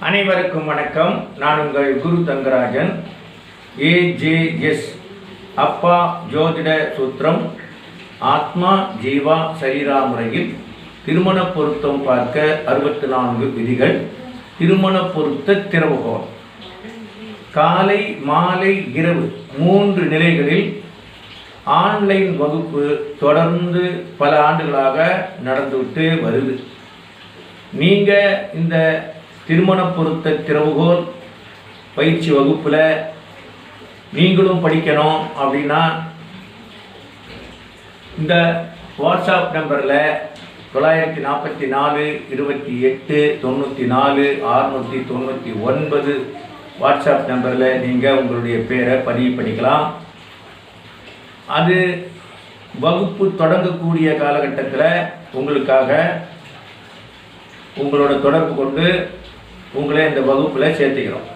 அனைவருக்கும் வணக்கம். நான் உங்கள் குரு தங்கராஜன். ஏஜேஎஸ் அப்பா ஜோதிட சூத்திரம். ஆத்மா ஜீவா சரீரா முறையில் திருமண பொருத்தம் பார்க்க அறுபத்தி நான்கு விதிகள். திருமண பொருத்த திறவுகோல் காலை மாலை இரவு மூன்று நிலைகளில் ஆன்லைன் வகுப்பு தொடர்ந்து பல ஆண்டுகளாக நடந்துவிட்டு வருது. நீங்கள் இந்த திருமண பொருத்த திறவுகோல் பயிற்சி வகுப்பில் நீங்களும் படிக்கணும் அப்படின்னா இந்த வாட்ஸ்அப் நம்பரில் தொள்ளாயிரத்தி நாற்பத்தி நாலு இருபத்தி எட்டு தொண்ணூற்றி நாலு அறுநூற்றி தொண்ணூற்றி ஒன்பது வாட்ஸ்அப் நம்பரில் நீங்கள் உங்களுடைய பேரை பதிவு பண்ணிக்கலாம். அது வகுப்பு தொடங்கக்கூடிய காலகட்டத்தில் உங்களுக்காக உங்களோட தொடர்பு கொண்டு உங்களை இந்த வகுப்பில் சேர்த்துக்கிறோம்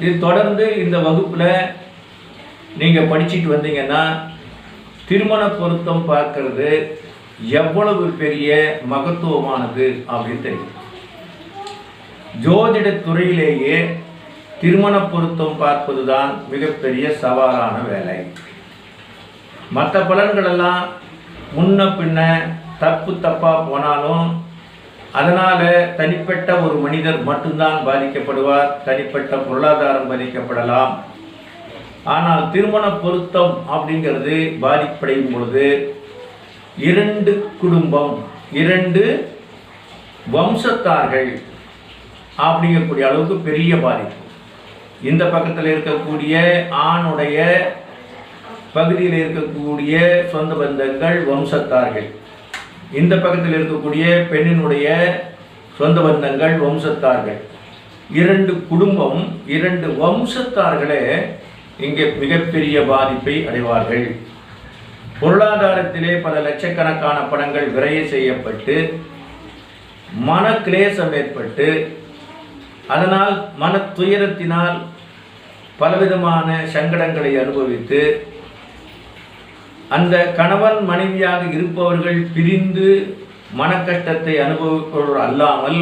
இது தொடர்ந்து இந்த வகுப்பில் நீங்கள் படிச்சுட்டு வந்தீங்கன்னா திருமண பொருத்தம் பார்க்கறது எவ்வளவு பெரிய மகத்துவமானது அப்படின்னு தெரியும். ஜோதிட துறையிலேயே திருமண பொருத்தம் பார்ப்பது தான் மிகப்பெரிய சவாலான வேலை. மற்ற பலன்களெல்லாம் முன்ன பின்ன தப்பு தப்பாக போனாலும் அதனால் தனிப்பட்ட ஒரு மனிதர் மட்டும்தான் பாதிக்கப்படுவார் தனிப்பட்ட பொருளாதாரம் பாதிக்கப்படலாம். ஆனால் திருமண பொருத்தம் அப்படிங்கிறது பாதிப்படையும் பொழுது இரண்டு குடும்பம் இரண்டு வம்சத்தார்கள் அப்படிங்கக்கூடிய அளவுக்கு பெரிய பாதிப்பு. இந்த பக்கத்தில் இருக்கக்கூடிய ஆணுடைய பகுதியில் இருக்கக்கூடிய சொந்த பந்தங்கள் வம்சத்தார்கள். இந்த பக்கத்தில் இருக்கக்கூடிய பெண்ணினுடைய சொந்த பந்தங்கள் வம்சத்தார்கள். இரண்டு குடும்பம் இரண்டு வம்சத்தார்களே இங்கே மிகப்பெரிய பாதிப்பை அடைவார்கள். பொருளாதாரத்திலே பல லட்சக்கணக்கான பணங்கள் விரைய செய்யப்பட்டு மன கிளேசம் ஏற்பட்டு அதனால் மன துயரத்தினால் பலவிதமான சங்கடங்களை அனுபவித்து அந்த கணவன் மனைவியாக இருப்பவர்கள் பிரிந்து மனக்கஷ்டத்தை அனுபவிப்பவர்கள் அல்லாமல்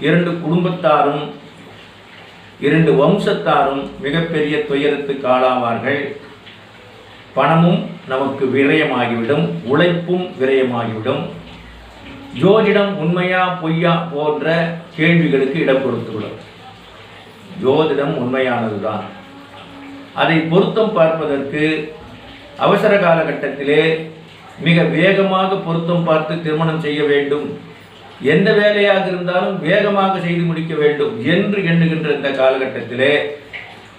இரண்டு குடும்பத்தாரும் இரண்டு வம்சத்தாரும் மிகப்பெரிய துயரத்துக்கு ஆளாவார்கள். பணமும் நமக்கு விரயமாகிவிடும் உழைப்பும் விரயமாகிவிடும். ஜோதிடம் உண்மையா பொய்யா போன்ற கேள்விகளுக்கு இடம் கொடுத்துவிடும். ஜோதிடம் உண்மையானதுதான். அதை பொருத்தம் பார்ப்பதற்கு அவசர காலகட்டத்திலே மிக வேகமாக பொருத்தம் பார்த்து திருமணம் செய்ய வேண்டும். எந்த வேலையாக இருந்தாலும் வேகமாக செய்து முடிக்க வேண்டும் என்று எண்ணுகின்ற இந்த காலகட்டத்திலே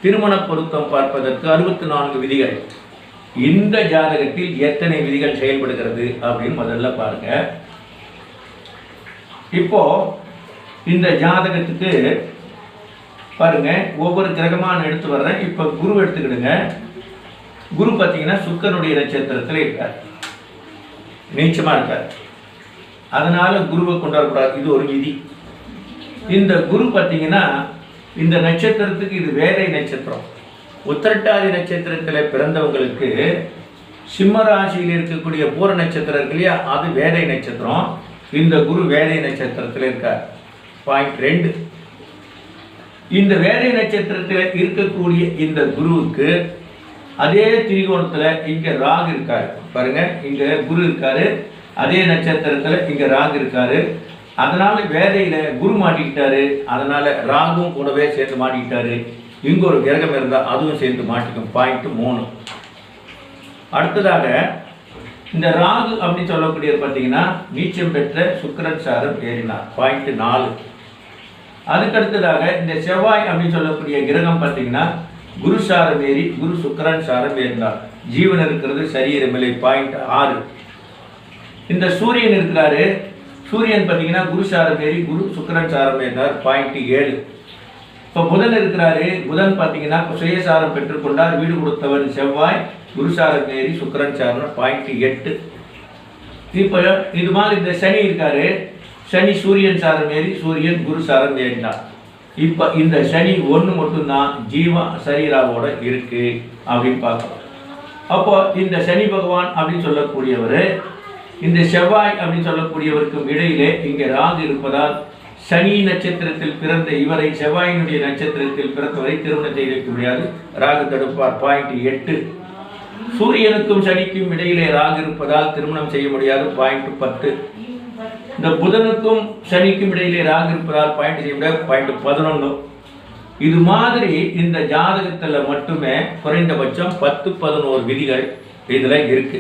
திருமண பொருத்தம் பார்ப்பதற்கு அறுபத்தி நான்கு விதிகள். இந்த ஜாதகத்தில் எத்தனை விதிகள் செயல்படுகிறது அப்படின்னு முதல்ல பாருங்க. இப்போ இந்த ஜாதகத்துக்கு பாருங்க ஒவ்வொரு கிரகமான நான் எடுத்து வர்றேன். இப்போ குரு எடுத்துக்கிடுங்க. குரு பார்த்தீங்கன்னா சுக்கனுடைய நட்சத்திரத்தில் இருக்கார். நீச்சமாக இருக்கார். அதனால் குருவை கொண்டாடக்கூடாது. இது ஒரு விதி. இந்த குரு பார்த்தீங்கன்னா இந்த நட்சத்திரத்துக்கு இது வேலை நட்சத்திரம். உத்திரட்டாதி நட்சத்திரத்தில் பிறந்தவங்களுக்கு சிம்ம ராசியில் இருக்கக்கூடிய பூர நட்சத்திரம் இருக்கு இல்லையா? அது வேலை நட்சத்திரம். இந்த குரு வேலை நட்சத்திரத்தில் இருக்கார். பாயிண்ட் ரெண்டு. இந்த வேலை நட்சத்திரத்தில் இருக்கக்கூடிய இந்த குருவுக்கு அதே திரிகோணத்தில் இங்கே ராகு இருக்காரு. பாருங்க இங்கே குரு இருக்காரு. அதே நட்சத்திரத்தில் இங்கே ராகு இருக்காரு. அதனால வேதையில குரு மாட்டிக்கிட்டாரு. அதனால ராகும் கூடவே சேர்த்து மாட்டிக்கிட்டாரு. இங்க ஒரு கிரகம் இருந்தால் அதுவும் சேர்த்து மாட்டிக்கும். பாயிண்ட் மூணு. அடுத்ததாக இந்த ராகு அப்படின்னு சொல்லக்கூடியது பார்த்தீங்கன்னா நீச்சம் பெற்ற சுக்கரன் சாரம் ஏறினார். பாயிண்ட் நாலு. அதுக்கு அடுத்ததாக இந்த செவ்வாய் அப்படின்னு சொல்லக்கூடிய கிரகம் பார்த்தீங்கன்னா குரு சாரம் ஏறி குரு சுக்கரன் சாரம் ஏறினார். ஜீவன் இருக்கிறது சரீரமில்லை பாயிண்ட் ஆறு. இந்த சூரியன் இருக்கிறாரு. சூரியன் பார்த்தீங்கன்னா குரு சாரம் ஏறி குரு சுக்கரன் சாரம் ஏறினார் பாயிண்ட் ஏழு. இப்போ புதன் இருக்கிறாரு. புதன் பார்த்தீங்கன்னா சுயசாரம் பெற்றுக்கொண்டார் வீடு கொடுத்தவன் செவ்வாய் குருசாரம் ஏறி சுக்கரன் சாரம் பாயிண்ட் எட்டு. இப்போ இது மாதிரி இந்த சனி இருக்காரு. சனி சூரியன் சாரம் ஏறி சூரியன் குரு சாரம் ஏறினார். இப்போ இந்த சனி ஒன்று மட்டும்தான் ஜீவா சரீராவோட இருக்கு அப்படின்னு பார்க்கலாம் அப்போ இந்த சனி பகவான் அப்படின்னு சொல்லக்கூடியவர் இந்த செவ்வாய் அப்படின்னு சொல்லக்கூடியவருக்கும் இடையிலே இங்கே ராகு இருப்பதால் சனி நட்சத்திரத்தில் பிறந்த இவரை செவ்வாயினுடைய நட்சத்திரத்தில் பிறந்தவரை திருமணம் செய்து வைக்க முடியாது. ராகு தடுப்பார் பாயிண்ட் எட்டு. சூரியனுக்கும் சனிக்கும் இடையிலே ராகு இருப்பதால் திருமணம் செய்ய முடியாது. பாயிண்ட் பத்து. இந்த புதனுக்கும் சனிக்கும் இடையிலே ராகு இருப்பதால் பாயிண்ட் செய்ய முடியாது. பாயிண்ட் பதினொன்று இது மாதிரி இந்த ஜாதகத்தில் மட்டுமே குறைந்தபட்சம் பத்து பதினோரு விதிகள் இதில் இருக்கு.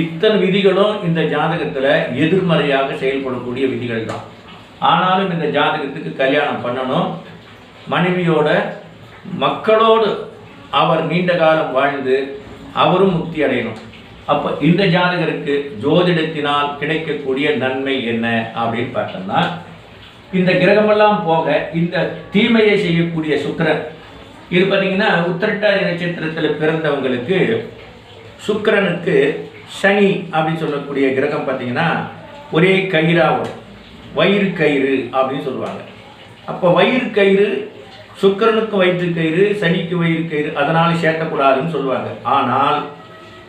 இத்தனை விதிகளும் இந்த ஜாதகத்தில் எதிர்மறையாக செயல்படக்கூடிய விதிகள் தான். ஆனாலும் இந்த ஜாதகத்துக்கு கல்யாணம் பண்ணணும். மனைவியோட மக்களோடு அவர் நீண்ட காலம் வாழ்ந்து அவரும் முக்தி அடையணும். அப்போ இந்த ஜாதகருக்கு ஜோதிடத்தினால் கிடைக்கக்கூடிய நன்மை என்ன அப்படின்னு பார்த்தோம்னா இந்த கிரகமெல்லாம் போக இந்த தீமையை செய்யக்கூடிய சுக்கரன் இது பார்த்தீங்கன்னா உத்திரட்டாதி நட்சத்திரத்தில் பிறந்தவங்களுக்கு சுக்கிரனுக்கு சனி அப்படின்னு சொல்லக்கூடிய கிரகம் பார்த்தீங்கன்னா ஒரே கயிறாகும் வயிறு கயிறு அப்படின்னு சொல்லுவாங்க. அப்போ வயிறு கயிறு சுக்கிரனுக்கு வயிற்று கயிறு சனிக்கு வயிறு கயிறு அதனால் சேர்க்கக்கூடாதுன்னு சொல்லுவாங்க. ஆனால்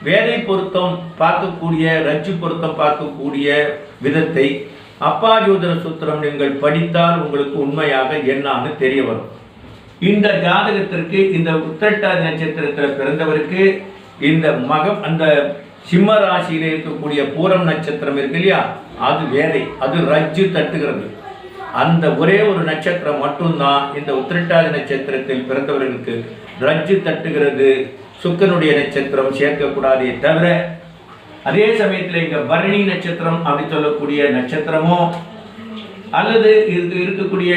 வேதை பொருத்தம் பார்க்கக்கூடிய ரச்சு பொருத்தம் பார்க்கக்கூடிய விதத்தை அப்பா ஜோதிட சூத்திரம் நீங்கள் படித்தால் உங்களுக்கு உண்மையாக என்னான்னு தெரிய வரும். இந்த ஜாதகத்திற்கு இந்த உத்திரட்டாதி நட்சத்திரத்தில் பிறந்தவருக்கு இந்த மகம் அந்த சிம்ம ராசியில் இருக்கக்கூடிய பூரம் நட்சத்திரம் இருக்கு இல்லையா? அது வேதை அது ரஜ்ஜு தட்டுகிறது. அந்த ஒரே ஒரு நட்சத்திரம் மட்டும்தான் இந்த உத்திரட்டாதி நட்சத்திரத்தில் பிறந்தவர்களுக்கு ரஜ்ஜு தட்டுகிறது. சுக்கனுடைய நட்சத்திரம் சேர்க்கக்கூடாதே தவிர அதே சமயத்தில் இங்க பரணி நட்சத்திரம் அப்படி சொல்லக்கூடிய நட்சத்திரமோ அல்லது இது இருக்கக்கூடிய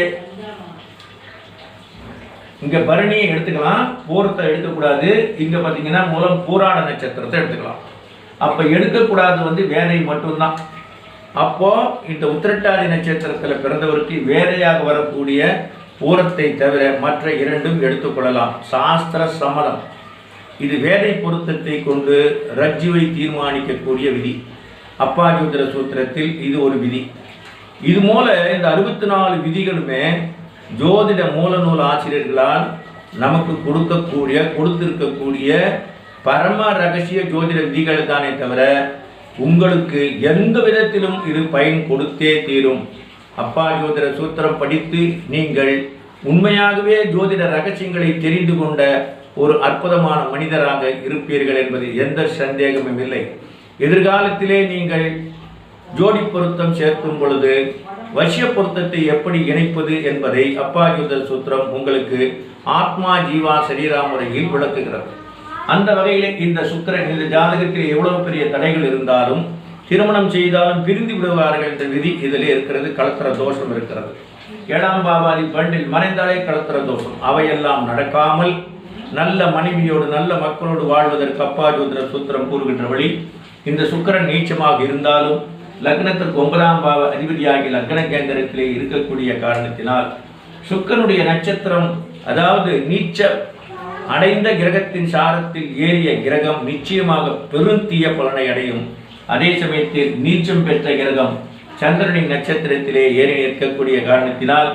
இங்க பரணியை எடுத்துக்கலாம். பூரத்தை எடுக்கக்கூடாது. இங்க பாத்தீங்கன்னா மூலம் பூராட நட்சத்திரத்தை எடுத்துக்கலாம். அப்ப எடுக்கக்கூடாது வந்து வேதை மட்டும்தான். அப்போ இந்த உத்திரட்டாதி நட்சத்திரத்தில் பிறந்தவருக்கு வேதையாக வரக்கூடிய பூரத்தை தவிர மற்ற இரண்டும் எடுத்துக்கொள்ளலாம். சாஸ்திர சம்மதம் இது வேதை பொருத்தத்தை கொண்டு ரஜ்ஜுவை தீர்மானிக்கக்கூடிய விதி. அப்பாஜோதிர சூத்திரத்தில் இது ஒரு விதி. இது மூல இந்த அறுபத்தி நாலு விதிகளுமே ஜோதிட மூல நூல் ஆசிரியர்களால் நமக்கு கொடுக்கக்கூடிய கொடுத்திருக்கக்கூடிய பரம ரகசிய ஜோதிட விதிகள் தானே தவிர உங்களுக்கு எந்த விதத்திலும் இது பயன் கொடுத்தே தீரும். அப்பா ஜோதிட சூத்திரம் படித்து நீங்கள் உண்மையாகவே ஜோதிட ரகசியங்களை தெரிந்து கொண்ட ஒரு அற்புதமான மனிதராக இருப்பீர்கள் என்பது எந்த சந்தேகமும் இல்லை. எதிர்காலத்திலே நீங்கள் ஜோடி பொருத்தம் சேர்க்கும் பொழுது வசிய பொருத்தத்தை எப்படி இணைப்பது என்பதை அப்பாயுத சூத்திரம் உங்களுக்கு ஆத்மா ஜீவா சரீரா முறையில் விளக்குகிறது. அந்த வகையில் இந்த சுக்கிரன் இந்த ஜாதகத்தில் எவ்வளவு பெரிய தடைகள் இருந்தாலும் திருமணம் செய்தாலும் பிரிந்து விடுவார்கள் என்ற விதி இதிலே இருக்கிறது கலத்திர தோஷம் இருக்கிறது. ஏழாம் பாபாதி பண்டில் மறைந்தாலே கலத்திர தோஷம். அவையெல்லாம் நடக்காமல் நல்ல மனைவியோடு நல்ல மக்களோடு வாழ்வதற்கு அப்பா சூத்திரம் கூறுகின்ற வழி இந்த சுக்கிரன் நீச்சமாக இருந்தாலும் லக்னத்திற்கு ஒன்பதாம் பாவ அதிபதியாகி லக்ன கேந்திரத்திலே இருக்கக்கூடிய காரணத்தினால் சுக்கரனுடைய நட்சத்திரம் அதாவது நீச்ச அடைந்த கிரகத்தின் சாரத்தில் ஏறிய கிரகம் நிச்சயமாக பெருந்தீய பலனை அடையும். அதே சமயத்தில் நீச்சம் பெற்ற கிரகம் சந்திரனின் நட்சத்திரத்திலே ஏறி நிற்கக்கூடிய காரணத்தினால்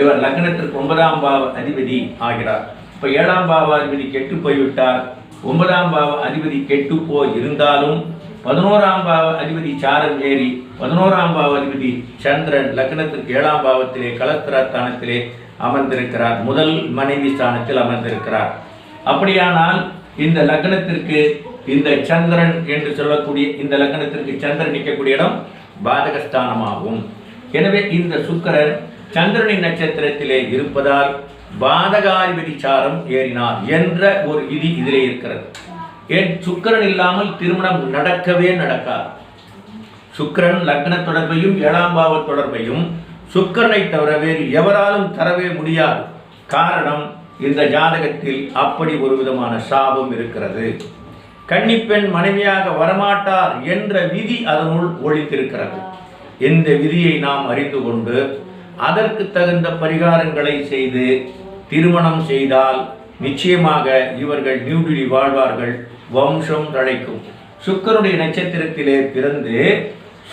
இவர் லக்னத்திற்கு ஒன்பதாம் பாவ அதிபதி ஆகிறார். இப்ப ஏழாம் பாவ அதிபதி கெட்டு போய்விட்டார். ஒன்பதாம் பாவ அதிபதி கெட்டு போய் இருந்தாலும் பதினோராம் பாவ அதிபதி சாரம் ஏறி பதினோராம் பாவ அதிபதி சந்திரன் லக்னத்திற்கு ஏழாம் பாவத்திலே கலத்திரஸ்தானத்திலே அமர்ந்திருக்கிறார். முதல் மனைவி ஸ்தானத்தில் அமர்ந்திருக்கிறார். அப்படியானால் இந்த லக்னத்திற்கு இந்த சந்திரன் என்று சொல்லக்கூடிய இந்த லக்னத்திற்கு சந்திரன் நிற்கக்கூடிய இடம் பாதகஸ்தானமாகும். எனவே இந்த சுக்கிரன் சந்திரனின் நட்சத்திரத்திலே இருப்பதால் பாதகாதிபதி சாரம் ஏறினார் என்ற ஒரு விதி இதிலே இருக்கிறது. ஏன்? சுக்கிரன் இல்லாமல் திருமணம் நடக்கவே நடக்காது. சுக்கிரன் லக்ன தொடர்பையும் ஏழாம் பாவ தொடர்பையும் சுக்கரனை தவிர வேறு எவராலும் தரவே முடியாது. காரணம் இந்த ஜாதகத்தில் அப்படி ஒரு விதமான சாபம் இருக்கிறது. கன்னிப்பெண் மனைவியாக வரமாட்டார் என்ற விதி அதனுள் ஒழித்திருக்கிறது. இந்த விதியை நாம் அறிந்து கொண்டு அதற்கு தகுந்த பரிகாரங்களை செய்து திருமணம் செய்தால் நிச்சயமாக இவர்கள் நியூடிலி வாழ்வார்கள் வம்சம் தழைக்கும். சுக்கரனுடைய நட்சத்திரத்திலே பிறந்து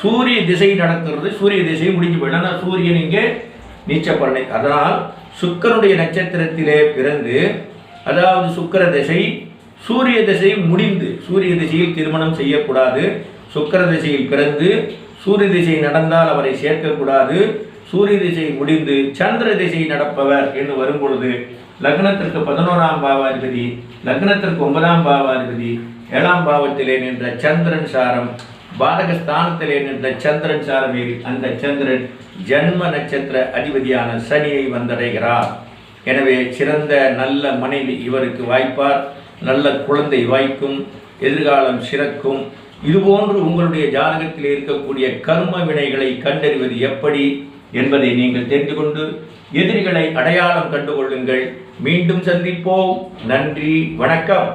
சூரிய திசை நடக்கிறது சூரிய திசை முடிஞ்சு போயிடும். சூரியன் இங்கே நீச்சப்படலை. அதனால் சுக்கரனுடைய நட்சத்திரத்திலே பிறந்து அதாவது சுக்கிர திசை சூரிய திசை முடிந்து சூரிய திசையில் திருமணம் செய்யக்கூடாது. சுக்கிர திசையில் பிறந்து சூரிய திசை நடந்தால் அவரை சேர்க்கக்கூடாது. சூரிய திசை முடிந்து சந்திர திசை நடப்பவர் என்று வரும்பொழுது லக்னத்திற்கு பதினோராம் பாவாதிபதி லக்னத்திற்கு ஒன்பதாம் பாவாதிபதி ஏழாம் பாவத்திலே நின்ற சந்திரன் சாரம் பாதகஸ்தானத்திலே நின்ற சந்திரன் சாரமே அந்த சந்திரன் ஜன்ம நட்சத்திர அதிபதியான சனியை வந்தடைகிறார். எனவே சிறந்த நல்ல மனைவி இவருக்கு வாய்ப்பார் நல்ல குழந்தை வாய்க்கும் எதிர்காலம் சிறக்கும். இதுபோன்று உங்களுடைய ஜாதகத்தில் இருக்கக்கூடிய கர்ம வினைகளை கண்டறிவது எப்படி? என்பதை நீங்கள் தெரிந்து கொண்டு எதிரிகளை அடையாளம் கண்டுகொள்ளுங்கள். மீண்டும் சந்திப்போம். நன்றி. வணக்கம்.